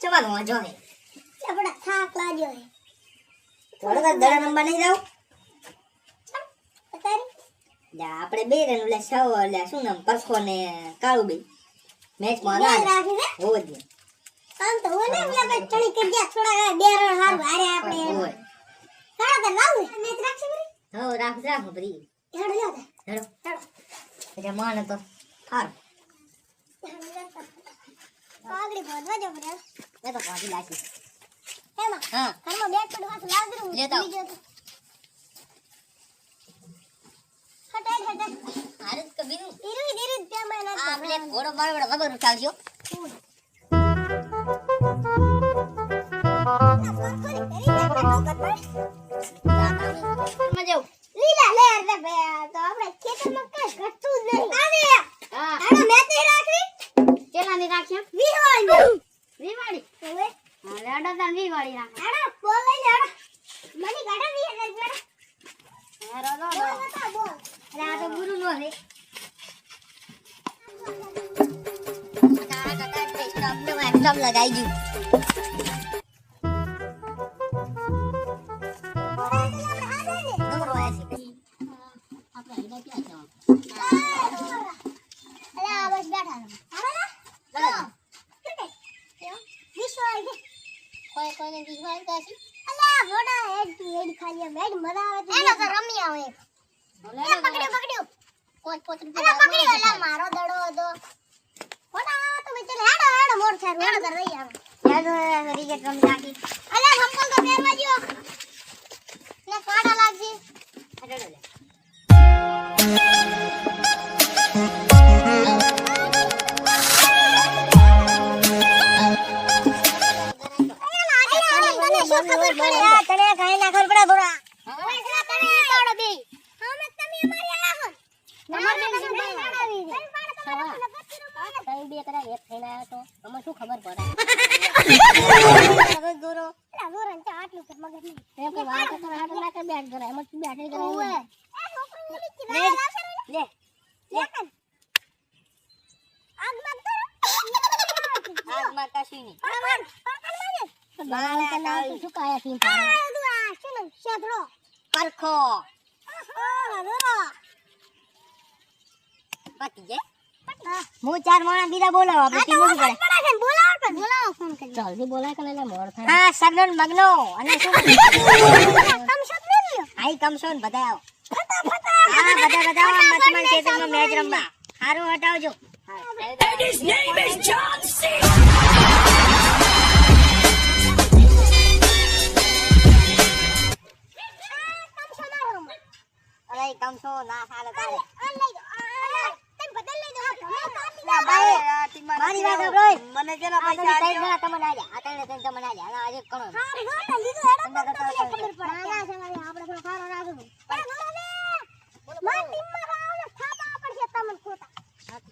ચવાનો વાંધો હે આપડા થાક લાગ્યો હે થોડો તો દડા નંબર નહીં જાવ આપણે બે રન એટલે સૌ એટલે શું નામ પરખો ને કાળું બે મેચમાં હોવ આમ તો હોય ને એટલે આપણે ચણી કરી ગયા થોડા બે રન હારું હારે આપણે હોય હાડા તો લાવું મેચ રાખશે બરી હો રાખ રાખ બરી હેડ લ્યો હેડો. એટલે માને તો સારું આગળ ભોજવા જો પડે મેં તો પાછી લાગી. એમાં હા. ઘરમાં બેટ પડવા તો લાગરું લેતા હટાઈ હટાઈ હારે જ ધીરે ધીરે પેમાં ના આપણે ઘોડો મારો વડો ઉઠાવજો. લીલા લે રે બે તો આપણે ખેતરમાં કઈ ઘટતું જ નહીં. આવે હા. આનો મેચ ચેલાની રાખ્યા વિહોણ વિવાળી. હવે? હા લેડો તાન વીવાળી રાખ આડા બોલ લઈ લે આડા મને ગાડા વી હજાર બેડા હેરો લો બોલ બતા બોલ. અરે આ તો ગુરુ નો રે સ્ટોપ લગાઈ ગયું. આપણે હિડા ક્યાં જવાનું અરે આ બસ બેઠા રહો ચાલો વિશ્વાસ છે કોઈ કોઈને દીખવાય વિશ્વાસ કરશે? અલા ઘોડા હેડ તું હેડ ખાલી મેડ મજા આવે તો એનો તો રમી આવે એ પકડ્યો પકડ્યો. કોઈ પોતરી અરે પકડ્યો અલા મારો દડો હતો. ઘોડા તો વિચાર હેડો હેડો મોર છે હેડો તો રહી આવે. યાદ કે રમી નાખી. અલા સંપલ તો પહેરવા ગયો ને કાડા લાગજી. હેડો લે. ખબર પડે તને કાઈ ના ખબર પડે બોરા તને કાડો બે અમે તમે અમારી આવો તમારે બે કાડાવી છે તઈ બે કરા એક થઈને આવ્યો તો અમે શું ખબર પડે? હવે દોરો એલા જોરન આટલું કે મગજ નહીં. એમ વાત હાથ ના એમ ઓએ એ છોકરો ઓલી લે. કિનારે લાવશે રે લે. આગ મત આગમાં કશું નહીં પણ પણ કલા શું શું હું ચાર માણા બીજા બોલાવો આપણે કરે પડા બોલાવો પણ બોલાવો ફોન શું શબ્દ લ્યો ને બધા આવો હા બધા બધા આવો મચમણ ખેતરમાં મેચ રમવા હારું હટાવજો તમ કમસો ના સાલે તારે મારી વાત સાંભળો. મને પૈસા આ ત્રણ તમને આલ્યા. આ ત્રણે ત્રણ તમને આલ્યા. અને આજે ઘણો. હાર ગોટા લીધો એડો તમને તો કરતા તમને કરતા. ખબર પડે ના સવારે આપણે થોડો ખારો રાખો એ ગોરા માર ટીમમાં આવો પડશે તમને ખોટા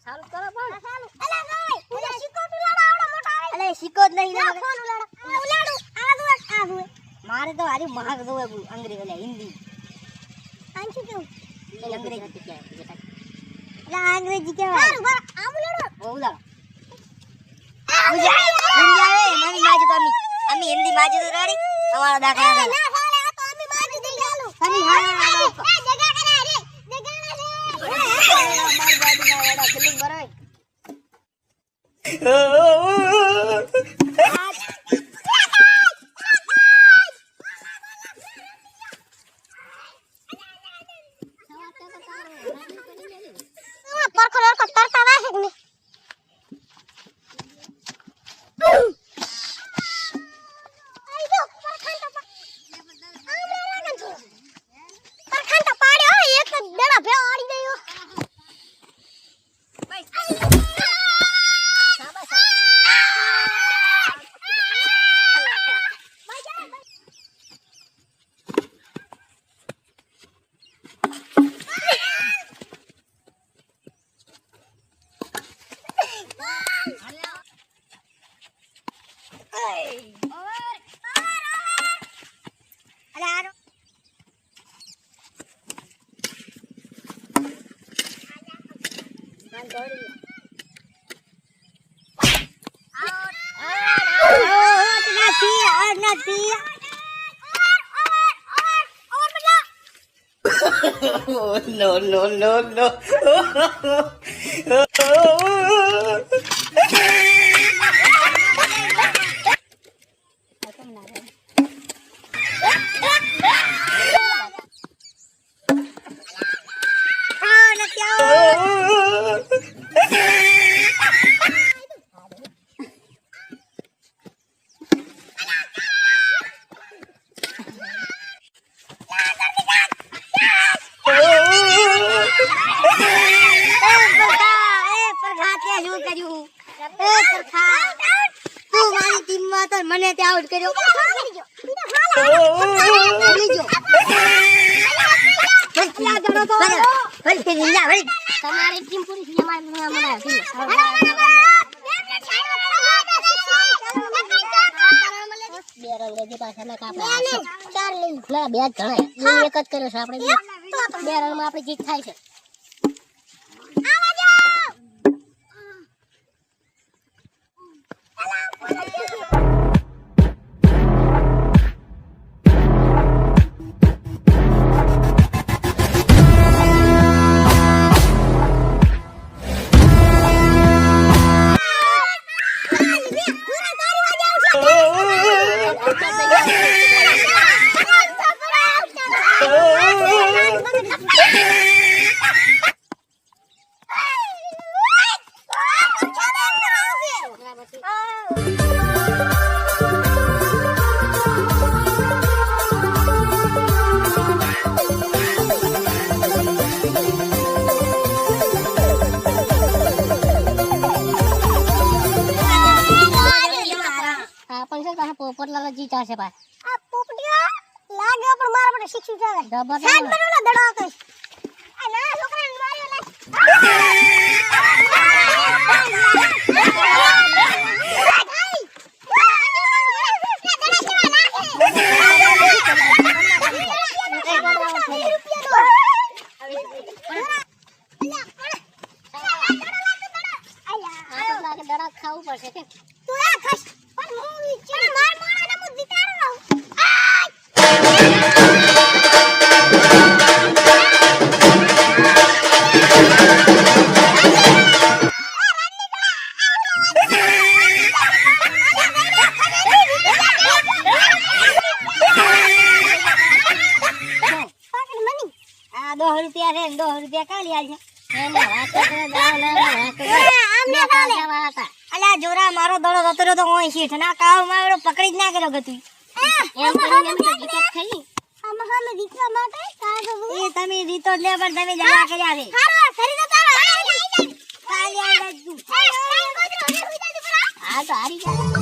સારું કરો પણ. ચાલુ અલા ભાઈ ઓલા સિક્કો તુલાડા આવડા મોટા આવે અલે, શીખો જ નહીં ના ફોન ઉલાડા આ આ દો આ દો મારે તો હારી મહાગ જોવે અંગ્રેજી હિન્દી આમ શું કેવું એટલે અંગ્રેજી કહેવાય. એટલે આ અંગ્રેજી કહેવાય હારું બરા આમ લડો બહુ લડો હિન્દી આવે તો અમી અમી હિન્દી બાજુ તો રાડી તમારો દાખલા ના સાલે આ તો અમે બાજુ દઈ ચાલુ અમી હા હા, હા, એ જગા કરા રે જગા ના લે મારી બાજુ ના એડા ફિલિંગ બરાબર પરખો લડકો Oh, no, no, no, no. ટીમમાં મને તે આઉટ કર્યો. તમારી ટીમ પૂરી થઈ બે રનમાં પાછા જીત થાય ચાર જીતા છે પાછા આ પોપટીઓ લાગ્યો પણ મારા માટે શિક્ષિત આવે સાત મને દડો કઈ આ ના છોકરાને માર્યો લે આ દો રૂપિયા છે ને દો રૂપિયા કાલી. કેવા હતા અલ્યા જોરા મારો દડો જતો રહ્યો તો હું શીઠ. ના કાવ મારો પકડી જ ના કર્યો ગતું એ તમે રીતો જ લે પણ તમે જવા કર્યા છે. આ તો હારી ગયા